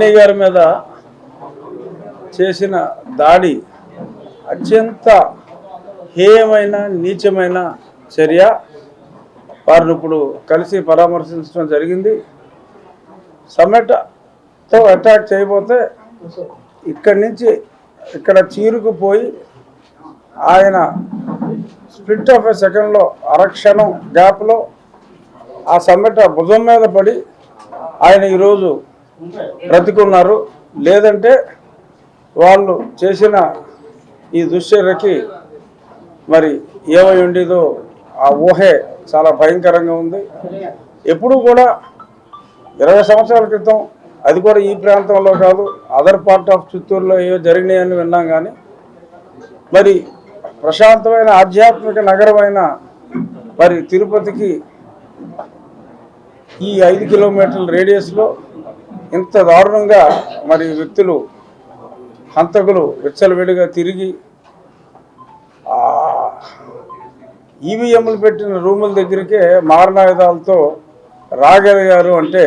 నాని గారి మీద చేసిన దాడి అత్యంత హేయమైన నీచమైన చర్య. వారిని ఇప్పుడు కలిసి పరామర్శించడం జరిగింది. సమ్మెటతో అటాక్ చేయబోతే ఇక్కడి నుంచి ఇక్కడ చీరుకుపోయి ఆయన స్ప్లిట్ ఆఫ్ ఎ సెకండ్లో అరక్షణం గ్యాప్లో ఆ సమ్మెట భుజం మీద పడి ఆయన ఈరోజు బ్రతికున్నారు. లేదంటే వాళ్ళు చేసిన ఈ దుశ్చర్యకి మరి ఏమై ఉండేదో ఆ ఊహే చాలా భయంకరంగా ఉంది. ఎప్పుడూ కూడా ఇరవై సంవత్సరాల క్రితం అది కూడా ఈ ప్రాంతంలో కాదు అదర్ పార్ట్ ఆఫ్ చిత్తూరులో ఏవో జరిగినాయని విన్నాం కానీ మరి ప్రశాంతమైన ఆధ్యాత్మిక నగరమైన మరి తిరుపతికి ఈ ఐదు కిలోమీటర్ల రేడియస్లో ఇంత దారుణంగా మరి వ్యక్తులు హంతకులు విచ్చలవిడిగా తిరిగి ఈవీఎంలు పెట్టిన రూముల దగ్గరికే మారణాయుధాలతో రాగలిగారు అంటే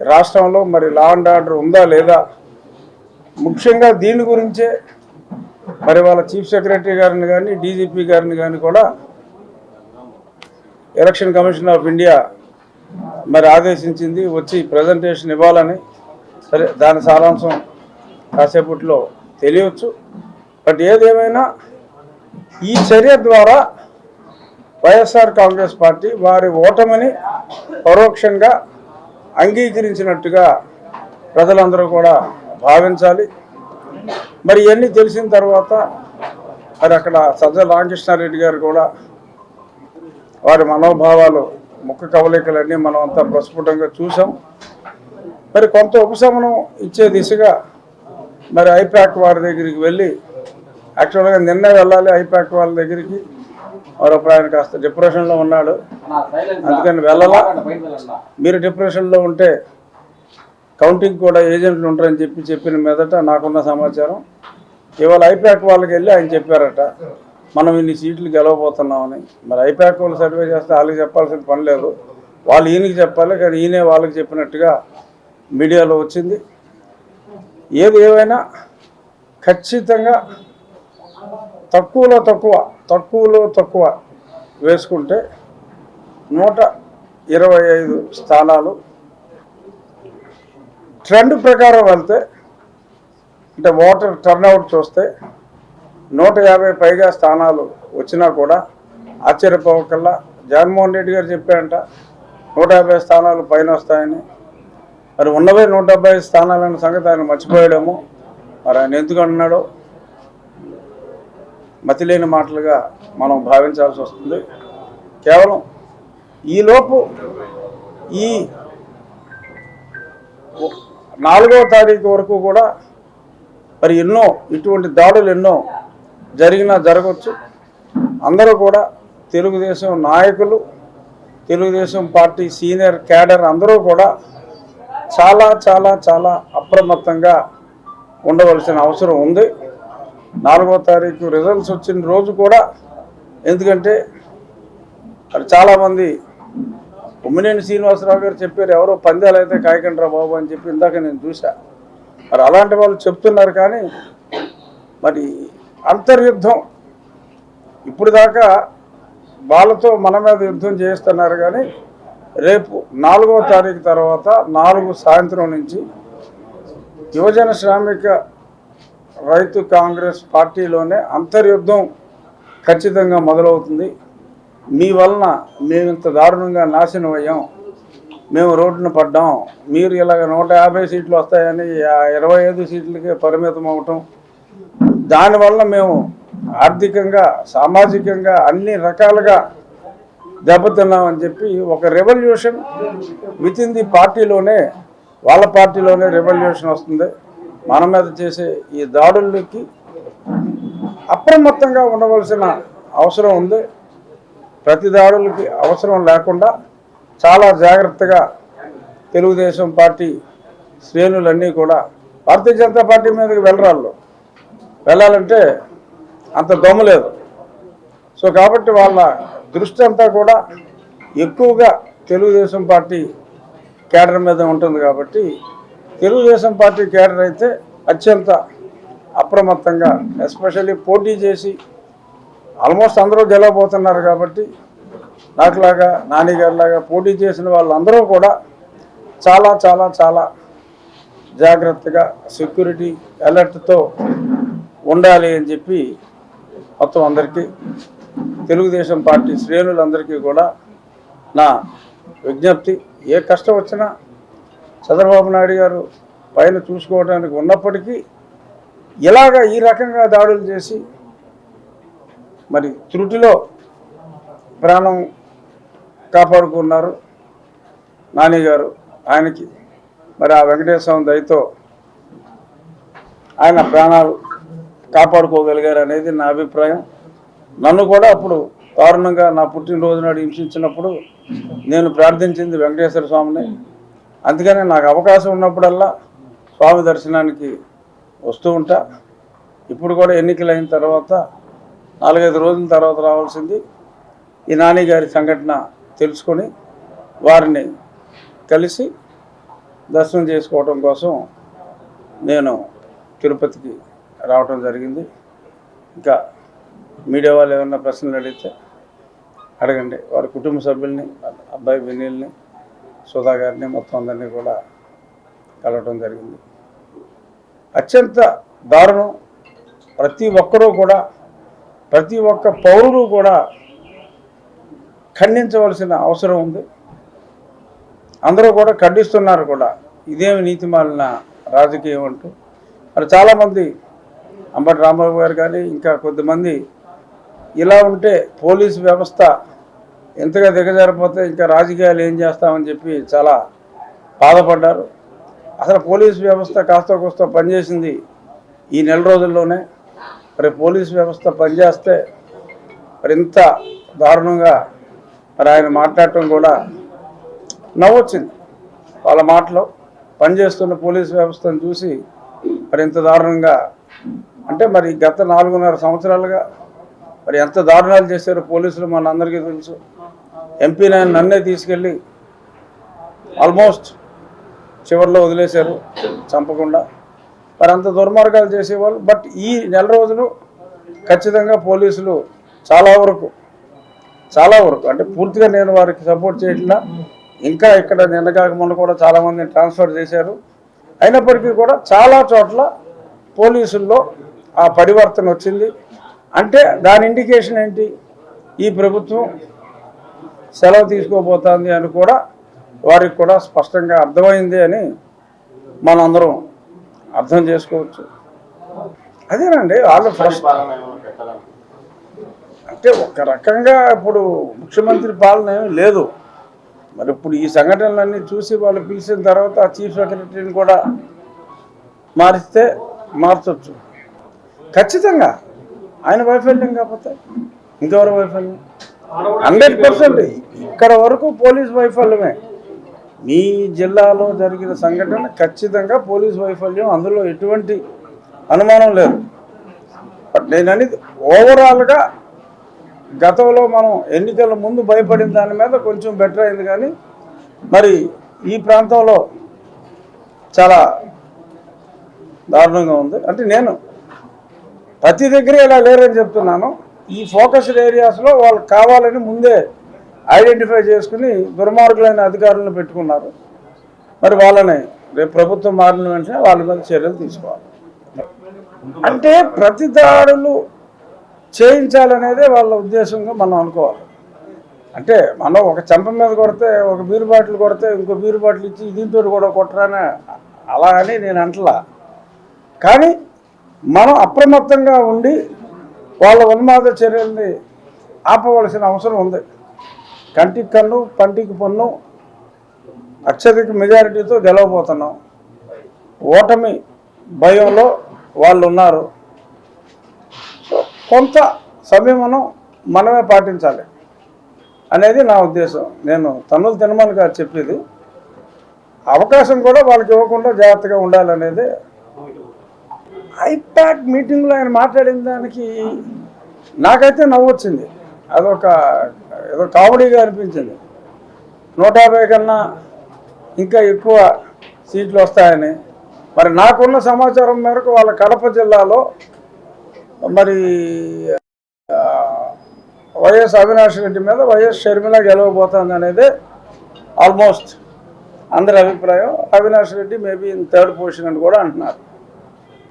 రాష్ట్రంలో మరి లా అండ్ ఆర్డర్ ఉందా లేదా? ముఖ్యంగా దీని గురించే మరి వాళ్ళ చీఫ్ సెక్రటరీ గారిని కానీ డీజీపీ గారిని కానీ కూడా ఎలక్షన్ కమిషన్ ఆఫ్ ఇండియా మరి ఆదేశించింది వచ్చి ప్రజెంటేషన్ ఇవ్వాలని. సరే దాని సారాంశం కాసేపట్లో తెలియవచ్చు బట్ ఏదేమైనా ఈ చర్య ద్వారా వైఎస్ఆర్ కాంగ్రెస్ పార్టీ వారి ఓటమిని పరోక్షంగా అంగీకరించినట్టుగా ప్రజలందరూ కూడా భావించాలి. మరి ఇవన్నీ తెలిసిన తర్వాత మరి అక్కడ సజ్జ రామకృష్ణారెడ్డి గారు కూడా వారి మనోభావాలు ముఖ కవలికలన్నీ మనం అంతా ప్రస్ఫుటంగా చూసాం మరి కొంత ఉపశమనం ఇచ్చే దిశగా మరి ఐపాక్ వారి దగ్గరికి వెళ్ళి యాక్చువల్గా నిన్న వెళ్ళాలి ఐపాక్ వాళ్ళ దగ్గరికి. మరొక ఆయన కాస్త డిప్రెషన్లో ఉన్నాడు. అందుకని వెళ్ళాలా. మీరు డిప్రెషన్లో ఉంటే కౌంటింగ్ కూడా ఏజెంట్లు ఉంటారని చెప్పి చెప్పిన మీదట నాకున్న సమాచారం. ఇవాళ ఐపాక్ వాళ్ళకి వెళ్ళి ఆయన చెప్పారట. మనం ఇన్ని సీట్లు గెలవబోతున్నామని. మరి ఐపాక్ వాళ్ళు సర్వే చేస్తే వాళ్ళకి చెప్పాల్సిన పని లేదు. వాళ్ళు ఈయనకి చెప్పాలి కానీ ఈయనే వాళ్ళకి చెప్పినట్టుగా మీడియాలో వచ్చింది. ఏది ఏమైనా ఖచ్చితంగా తక్కువలో తక్కువ తక్కువలో తక్కువ వేసుకుంటే నూట ఇరవై ఐదు స్థానాలు. ట్రెండ్ ప్రకారం వెళ్తే అంటే ఓటర్ టర్నౌట్ చూస్తే నూట యాభై పైగా స్థానాలు వచ్చినా కూడా ఆశ్చర్యపోవకల్లా జగన్మోహన్ రెడ్డి గారు చెప్పారంట నూట యాభై స్థానాలు పైన వస్తాయని. మరి ఉన్నవే నూట డెబ్బై ఐదు స్థానాలన్న సంగతి ఆయన మర్చిపోయాడేమో. మరి ఆయన ఎందుకు అన్నాడో మతిలేని మాటలుగా మనం భావించాల్సి వస్తుంది. కేవలం ఈలోపు ఈ నాలుగవ తారీఖు వరకు కూడా మరి ఎన్నో ఇటువంటి దాడులు ఎన్నో జరిగినా జరగవచ్చు. అందరూ కూడా తెలుగుదేశం నాయకులు తెలుగుదేశం పార్టీ సీనియర్ క్యాడర్ అందరూ కూడా చాలా చాలా చాలా అప్రమత్తంగా ఉండవలసిన అవసరం ఉంది. నాలుగో తారీఖు రిజల్ట్స్ వచ్చిన రోజు కూడా ఎందుకంటే అది చాలామంది ఉమ్మినేని శ్రీనివాసరావు గారు చెప్పారు ఎవరో పందాలు అయితే కాయకండ్రా బాబు అని చెప్పి ఇందాక నేను చూసా మరి అలాంటి వాళ్ళు చెప్తున్నారు కానీ మరి అంతర్యుద్ధం. ఇప్పుడు దాకా వాళ్ళతో మన మీద యుద్ధం చేస్తున్నారు కానీ రేపు నాలుగో తారీఖు తర్వాత నాలుగు సాయంత్రం నుంచి యువజన శ్రామిక రైతు కాంగ్రెస్ పార్టీలోనే అంతర్యుద్ధం ఖచ్చితంగా మొదలవుతుంది. మీ వలన మేము ఇంత దారుణంగా నాశనం అయ్యాం. మేము రోడ్డున పడ్డాం. మీరు ఇలాగ నూట యాభై సీట్లు వస్తాయని ఇరవై ఐదు సీట్లకే పరిమితం అవటం దానివల్ల మేము ఆర్థికంగా సామాజికంగా అన్ని రకాలుగా దెబ్బతిన్నామని చెప్పి ఒక రెవల్యూషన్ విత్ ఇన్ ది పార్టీలోనే వాళ్ళ పార్టీలోనే రెవల్యూషన్ వస్తుంది. మన మీద చేసే ఈ దాడులకి అప్రమత్తంగా ఉండవలసిన అవసరం ఉంది. ప్రతి దాడులకి అవసరం లేకుండా చాలా జాగ్రత్తగా తెలుగుదేశం పార్టీ శ్రేణులన్నీ కూడా భారతీయ జనతా పార్టీ మీదకి వెళ్ళరాళ్ళు. వెళ్ళాలంటే అంత దమ్ము లేదు. సో కాబట్టి వాళ్ళ దృష్టి అంతా కూడా ఎక్కువగా తెలుగుదేశం పార్టీ కేడర్ మీద ఉంటుంది కాబట్టి తెలుగుదేశం పార్టీ కేడర్ అయితే అత్యంత అప్రమత్తంగా ఎస్పెషల్లీ పోటీ చేసి ఆల్మోస్ట్ అందరూ గెలవబోతున్నారు కాబట్టి నాకులాగా నానిగారిలాగా పోటీ చేసిన వాళ్ళందరూ కూడా చాలా చాలా చాలా జాగ్రత్తగా సెక్యూరిటీ అలర్ట్తో ఉండాలి అని చెప్పి మొత్తం అందరికీ తెలుగుదేశం పార్టీ శ్రేణులందరికీ కూడా నా విజ్ఞప్తి. ఏ కష్టం వచ్చినా చంద్రబాబు నాయుడు గారు పైన చూసుకోవడానికి ఉన్నప్పటికీ ఇలాగ ఈ రకంగా దాడులు చేసి మరి త్రుటిలో ప్రాణం కాపాడుకున్నారు నాని గారు. ఆయనకి మరి ఆ వెంకటేశ్వర దయతో ఆయన ప్రాణాలు కాపాడుకోగలిగారు అనేది నా అభిప్రాయం. నన్ను కూడా అప్పుడు దారుణంగా నా పుట్టినరోజు నాడు హింసించినప్పుడు నేను ప్రార్థించింది వెంకటేశ్వర స్వామిని. అందుకనే నాకు అవకాశం ఉన్నప్పుడల్లా స్వామి దర్శనానికి వస్తూ ఉంటా. ఇప్పుడు కూడా ఎన్నికలు అయిన తర్వాత నాలుగైదు రోజుల తర్వాత రావాల్సింది ఈ నాని గారి సంఘటన తెలుసుకొని వారిని కలిసి దర్శనం చేసుకోవడం కోసం నేను తిరుపతికి రావటం జరిగింది. ఇంకా మీడియా వాళ్ళు ఏమన్నా ప్రశ్నలు అడిగితే అడగండి. వారి కుటుంబ సభ్యుల్ని అబ్బాయి వినీల్ని సుధా గారిని మొత్తం అందరినీ కూడా కలవటం జరిగింది. అత్యంత దారుణం. ప్రతి ఒక్కరూ కూడా ప్రతి ఒక్క పౌరుడు కూడా ఖండించవలసిన అవసరం ఉంది. అందరూ కూడా ఖండిస్తున్నారు కూడా. ఇదేమి నీతిమాలిన రాజకీయం అంటూ. మరి చాలామంది అంబటి రాంబాబు గారు కానీ ఇంకా కొద్దిమంది ఇలా ఉంటే పోలీసు వ్యవస్థ ఎంతగా దిగజారిపోతే ఇంకా రాజకీయాలు ఏం చేస్తామని చెప్పి చాలా బాధపడ్డారు. అసలు పోలీసు వ్యవస్థ కాస్త కోస్త పనిచేసింది ఈ నెల రోజుల్లోనే. మరి పోలీసు వ్యవస్థ పనిచేస్తే మరి ఇంత దారుణంగా మరి ఆయన మాట్లాడటం కూడా నవ్వొచ్చింది. వాళ్ళ మాటలో పనిచేస్తున్న పోలీసు వ్యవస్థను చూసి మరి ఇంత దారుణంగా అంటే మరి గత నాలుగున్నర సంవత్సరాలుగా మరి ఎంత దారుణాలు చేశారో పోలీసులు మన అందరికీ తెలుసు. ఎంపీ నాయన నన్నే తీసుకెళ్ళి ఆల్మోస్ట్ చివరిలో వదిలేశారు చంపకుండా. మరి అంత దుర్మార్గాలు చేసేవాళ్ళు. బట్ ఈ నెల రోజులు ఖచ్చితంగా పోలీసులు చాలా వరకు చాలా వరకు అంటే పూర్తిగా నేను వారికి సపోర్ట్ చేయట్లా. ఇంకా ఇక్కడ నిన్న మొన్న కూడా చాలామందిని ట్రాన్స్ఫర్ చేశారు. అయినప్పటికీ కూడా చాలా చోట్ల పోలీసుల్లో ఆ పరివర్తన వచ్చింది. అంటే దాని ఇండికేషన్ ఏంటి? ఈ ప్రభుత్వం సెలవు తీసుకోబోతోంది అని కూడా వారికి కూడా స్పష్టంగా అర్థమైంది అని మనందరం అర్థం చేసుకోవచ్చు. అదేనండి వాళ్ళు ఫస్ట్ అంటే ఒక రకంగా ఇప్పుడు ముఖ్యమంత్రి పాలన ఏమీ లేదు. మరి ఇప్పుడు ఈ సంఘటనలన్నీ చూసి వాళ్ళు పిలిచిన తర్వాత చీఫ్ సెక్రటరీని కూడా మారిస్తే మార్చొచ్చు. ఖచ్చితంగా. ఆయన వైఫల్యం కాకపోతే ఇంకెవరి వైఫల్యం. Hundred percent. ఇక్కడ వరకు పోలీస్ వైఫల్యమే. మీ జిల్లాలో జరిగిన సంఘటన ఖచ్చితంగా పోలీస్ వైఫల్యం. అందులో ఎటువంటి అనుమానం లేదు. బట్ నేను అనేది ఓవరాల్గా గతంలో మనం ఎన్నికల ముందు భయపడిన దాని మీద కొంచెం బెటర్ అయింది కానీ మరి ఈ ప్రాంతంలో చాలా దారుణంగా ఉంది. అంటే నేను ప్రతి దగ్గర ఇలా లేరని చెప్తున్నాను. ఈ ఫోకస్డ్ ఏరియాస్లో వాళ్ళు కావాలని ముందే ఐడెంటిఫై చేసుకుని దుర్మార్గులైన అధికారులను పెట్టుకున్నారు. మరి వాళ్ళని రేపు ప్రభుత్వం మారిన వెంటనే వాళ్ళ మీద చర్యలు తీసుకోవాలి. అంటే ప్రతి దాడులు చేయించాలనేదే వాళ్ళ ఉద్దేశంగా మనం అనుకోవాలి. అంటే మనం ఒక చెంప మీద కొడితే ఒక బీరు బాటిల్ కొడితే ఇంకో బీరు బాటిల్ ఇచ్చి దీంతో కూడా కొట్టరానే అలా అని నేను అంటలా. కానీ మనం అప్రమత్తంగా ఉండి వాళ్ళ ఉన్మాద చర్యల్ని ఆపవలసిన అవసరం ఉంది. కంటికి కన్ను పంటికి పన్ను అత్యధిక మెజారిటీతో గెలవబోతున్నాం. ఓటమి భయంలో వాళ్ళు ఉన్నారు. కొంత సంయమనం మనమే పాటించాలి అనేది నా ఉద్దేశం. నేను తన్నులు తినమని కాదు చెప్పేది. అవకాశం కూడా వాళ్ళకి ఇవ్వకుండా జాగ్రత్తగా ఉండాలనేది ఐపాక్ మీటింగ్లో ఆయన మాట్లాడిన దానికి నాకైతే నవ్వు వచ్చింది అదొక ఏదో కామెడీగా అనిపించింది. నూట యాభై కన్నా ఇంకా ఎక్కువ సీట్లు వస్తాయని. మరి నాకున్న సమాచారం మేరకు వాళ్ళ కడప జిల్లాలో మరి వైఎస్ అవినాష్ రెడ్డి మీద వైఎస్ షర్మిల గెలవబోతుంది అనేది ఆల్మోస్ట్ అందరి అభిప్రాయం. Avinash Reddy maybe in third position అని కూడా అంటున్నారు.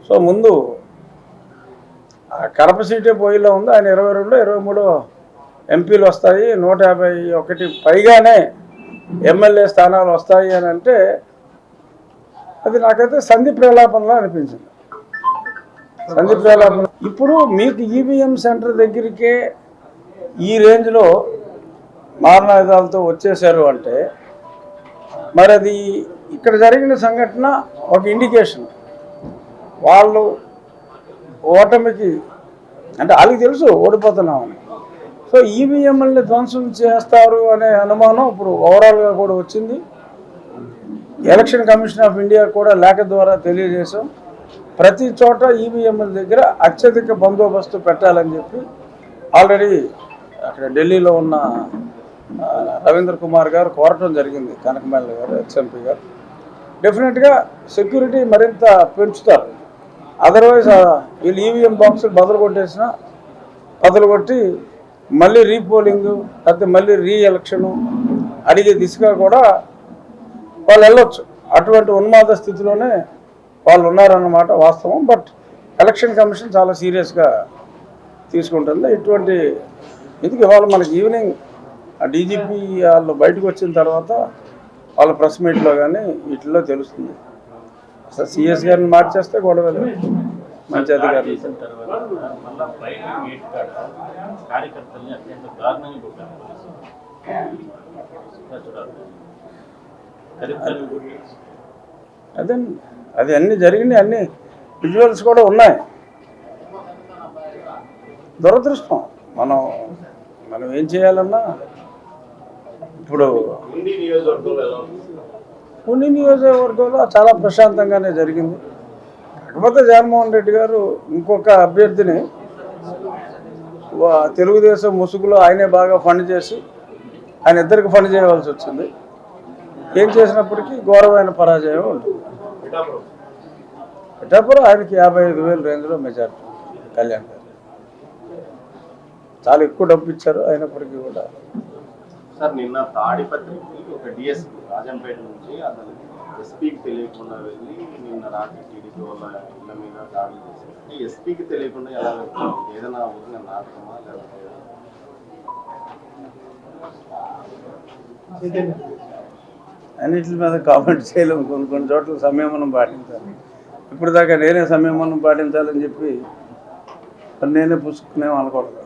సో ముందు ఆ కడప సీటే పోయిలో ఉంది. ఆయన ఇరవై రెండు ఇరవై మూడు ఎంపీలు వస్తాయి. నూట యాభై ఒకటి పైగానే ఎమ్మెల్యే స్థానాలు వస్తాయి అని అంటే అది నాకైతే సంధి ప్రలాపంలా అనిపించింది. సంధి ప్రలాపం ఇప్పుడు మీకు ఈవీఎం సెంటర్ దగ్గరికే ఈ రేంజ్లో మారణాయుధాలతో వచ్చేసారు అంటే మరి అది ఇక్కడ జరిగిన సంఘటన ఒక ఇండికేషన్ వాళ్ళు ఓటమికి అంటే వాళ్ళకి తెలుసు ఓడిపోతున్నామని. సో ఈవీఎంఎల్ని ధ్వంసం చేస్తారు అనే అనుమానం ఇప్పుడు ఓవరాల్గా కూడా వచ్చింది. ఎలక్షన్ కమిషన్ ఆఫ్ ఇండియా కూడా లేఖ ద్వారా తెలియజేశాం. ప్రతి చోట ఈవీఎంఎల్ దగ్గర అత్యధిక బందోబస్తు పెట్టాలని చెప్పి ఆల్రెడీ అక్కడ ఢిల్లీలో ఉన్న రవీంద్ర కుమార్ గారు కోరటం జరిగింది. కనకమల్లి గారు ఎక్స్ఎంపీ గారు. డెఫినెట్గా సెక్యూరిటీ మరింత పెంచుతారు. అదర్వైజ్ వీళ్ళు ఈవీఎం బాక్సులు బదులు కొట్టేసిన బదులు కొట్టి మళ్ళీ రీపోలింగ్ లేకపోతే మళ్ళీ రీ ఎలక్షను అడిగే దిశగా కూడా వాళ్ళు వెళ్ళొచ్చు. అటువంటి ఉన్మాద స్థితిలోనే వాళ్ళు ఉన్నారన్నమాట వాస్తవం. బట్ ఎలక్షన్ కమిషన్ చాలా సీరియస్గా తీసుకుంటుంది. ఇటువంటి ఎందుకు ఇవాళ మనకి ఈవినింగ్ ఆ డీజీపీ వాళ్ళు బయటకు వచ్చిన తర్వాత వాళ్ళ ప్రెస్ మీట్లో కానీ వీటిల్లో తెలుస్తుంది. అసలు సిఎస్ గారిని మార్చేస్తే గొడవ లేదు. మంచి అధికారులు. అదే అది అన్ని జరిగినాయి అన్ని విజువల్స్ కూడా ఉన్నాయి. దురదృష్టం. మనం మనం ఏం చేయాలన్నా ఇప్పుడు ఉండి నియోజకవర్గంలో ఎలా ఉంది పుణ్య నియోజకవర్గంలో చాలా ప్రశాంతంగానే జరిగింది. కాకపోతే జగన్మోహన్ రెడ్డి గారు ఇంకొక అభ్యర్థిని తెలుగుదేశం ముసుగులో ఆయనే బాగా ఫండ్ చేసి ఆయన ఇద్దరికి ఫండ్ చేయవలసి వచ్చింది. ఏం చేసినప్పటికీ ఘోరమైన పరాజయం ఉంటుంది. పిఠాపురం ఆయనకి యాభై ఐదు వేల రేంజ్లో మెజార్టీ కళ్యాణ్ గారు చాలా ఎక్కువ డబ్బు ఇచ్చారు అయినప్పటికీ కూడా. సార్ నిన్న తాడిపత్రికి ఒక డిఎస్పీ రాజంపేట నుంచి అతను ఎస్పీకి తెలియకుండా వెళ్ళి నిన్న రాత్రి టీడీపీ వాళ్ళ ఇళ్ళ మీద దాడులు చేశారు ఎస్పీకి తెలియకుండా ఎలా ఏదైనా ఊరిన నాటకమా లేకపోతే అన్నిటి మీద కామెంట్ చేయలేము. కొన్ని కొన్ని చోట్ల సంయమనం పాటించాలి. ఇప్పుడు దాకా నేనే సంయమనం పాటించాలని చెప్పి నేనే పుసుకునే అనకూడదు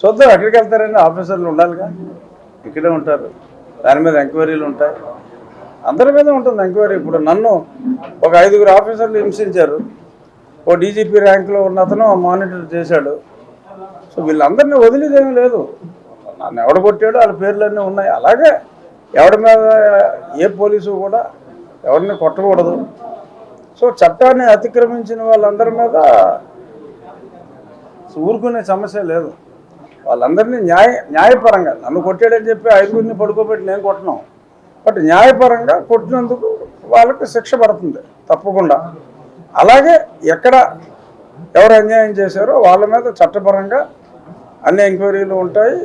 చూద్దాం ఎక్కడికి వెళ్తారండి? ఆఫీసర్లు ఉండాలిగా? ఇక్కడే ఉంటారు. దాని మీద ఎంక్వైరీలు ఉంటాయి. అందరి మీద ఉంటుంది ఎంక్వైరీ. ఇప్పుడు నన్ను ఒక ఐదుగురు ఆఫీసర్లు హింసించారు. ఓ డీజీపీ ర్యాంక్లో ఉన్న అతను మానిటర్ చేశాడు. సో వీళ్ళందరినీ వదిలేదేమీ లేదు. నన్ను ఎవడ కొట్టాడో వాళ్ళ పేర్లన్నీ ఉన్నాయి. అలాగే ఎవడి మీద ఏ పోలీసు కూడా ఎవరిని కొట్టకూడదు. సో చట్టాన్ని అతిక్రమించిన వాళ్ళందరి మీద ఊరుకునే సమస్య లేదు. వాళ్ళందరినీ న్యాయ న్యాయపరంగా నన్ను కొట్టాడని చెప్పి ఐదుగురిని పడుకోబెట్టి నేను కొట్టను. బట్ న్యాయపరంగా కొట్టినందుకు వాళ్ళకి శిక్ష పడుతుంది తప్పకుండా. అలాగే ఎక్కడ ఎవరు అన్యాయం చేశారో వాళ్ళ మీద చట్టపరంగా అన్ని ఎంక్వైరీలు ఉంటాయి.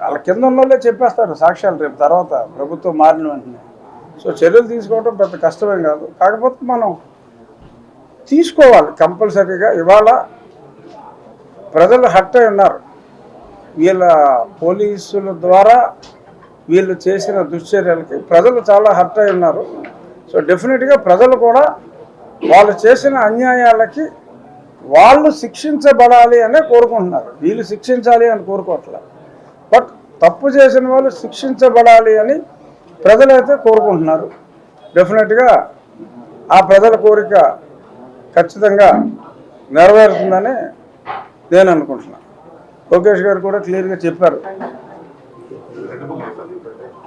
వాళ్ళ కింద ఉన్న వాళ్ళే చెప్పేస్తారు సాక్ష్యాలు రేపు తర్వాత ప్రభుత్వం మారిన వెంటనే. సో చర్యలు తీసుకోవడం పెద్ద కష్టమేం కాదు. కాకపోతే మనం తీసుకోవాలి కంపల్సరీగా. ఇవాళ ప్రజలు హట్ అయి ఉన్నారు. వీళ్ళ పోలీసుల ద్వారా వీళ్ళు చేసిన దుశ్చర్యలకి ప్రజలు చాలా హర్ట్ అయి ఉన్నారు. సో డెఫినెట్గా ప్రజలు కూడా వాళ్ళు చేసిన అన్యాయాలకి వాళ్ళు శిక్షించబడాలి అనే కోరుకుంటున్నారు. వీళ్ళు శిక్షించాలి అని కోరుకోవట్లేదు బట్ తప్పు చేసిన వాళ్ళు శిక్షించబడాలి అని ప్రజలైతే కోరుకుంటున్నారు. డెఫినెట్గా ఆ ప్రజల కోరిక ఖచ్చితంగా నెరవేరుతుందని నేను అనుకుంటున్నాను లోకేష్ గారు కూడా క్లియర్గా చెప్పారు.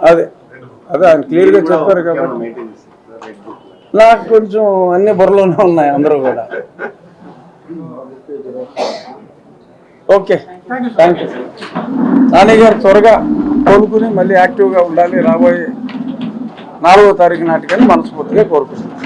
అదే అదే ఆయన క్లియర్గా చెప్పారు కాబట్టి. నాకు కొంచెం అన్ని బుర్రలోనే ఉన్నాయి అందరూ కూడా. ఓకే. థ్యాంక్ యూ నాని గారు త్వరగా కోలుకుని మళ్ళీ యాక్టివ్గా ఉండాలి. రాబోయే నాలుగో తారీఖు నాటికని మనస్ఫూర్తిగా కోరుకుంటున్నాను.